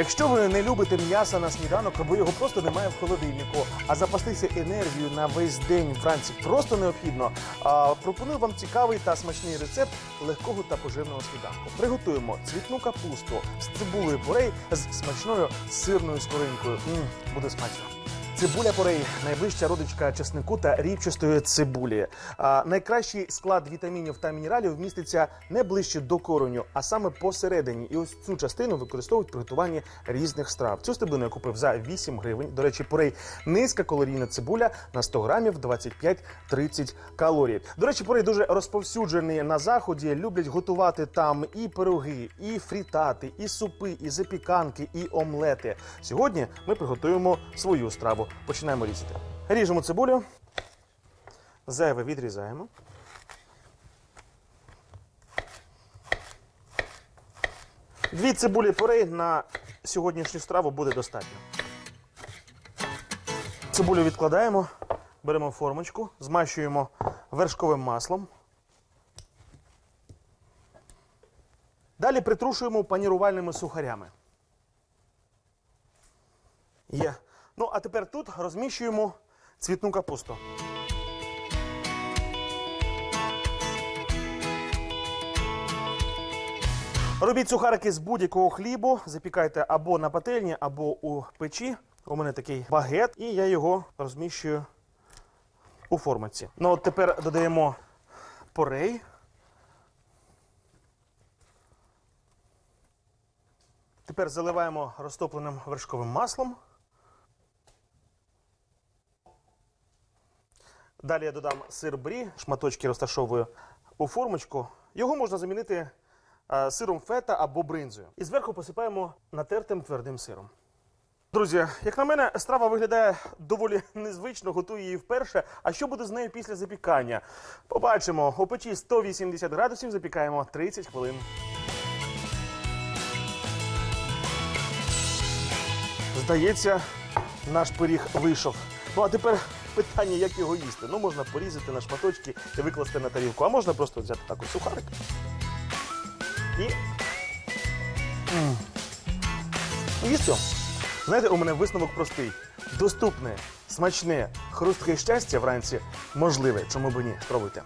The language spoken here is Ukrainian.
Якщо ви не любите м'яса на сніданок, або його просто немає в холодильнику, а запастися енергією на весь день вранці просто необхідно. Пропоную вам цікавий та смачний рецепт легкого та поживного сніданку. Приготуємо цвітну капусту з цибулею порей з смачною сирною скоринкою. Буде смачно. Цибуля порей найближча родичка чеснику та рівчастої цибулі. А, найкращий склад вітамінів та мінералів міститься не ближче до кореню, а саме посередині. І ось цю частину використовують при готуванні різних страв. Цю стеблину я купив за 8 гривень. До речі, порей низька калорійна цибуля на 100 грамів 25-30 калорій. До речі, порей дуже розповсюджений на заході. Люблять готувати там і пироги, і фрітати, і супи, і запіканки, і омлети. Сьогодні ми приготуємо свою страву. Починаємо різати. Ріжемо цибулю. Зайве відрізаємо. Дві цибулі порей на сьогоднішню страву буде достатньо. Цибулю відкладаємо, беремо формочку, змащуємо вершковим маслом. Далі притрушуємо панірувальними сухарями. Є. Ну, а тепер тут розміщуємо цвітну капусту. Робіть сухарики з будь-якого хлібу, запікайте або на пательні, або у печі. У мене такий багет, і я його розміщую у формиці. Ну от тепер додаємо порей. Тепер заливаємо розтопленим вершковим маслом. Далі я додам сир брі, шматочки розташовую у формочку. Його можна замінити е, сиром фета або бринзою. І зверху посипаємо натертим твердим сиром. Друзі, як на мене, страва виглядає доволі незвично, готую її вперше. А що буде з нею після запікання? Побачимо. У печі 180 градусів запікаємо 30 хвилин. Здається, наш пиріг вийшов. Ну а тепер питання, як його їсти. Ну, можна порізати на шматочки і викласти на тарілку, а можна просто взяти так ось сухарик. І. І все. Знаєте, у мене висновок простий. Доступне, смачне, хрустке щастя вранці можливе. Чому б ні? Спробуйте.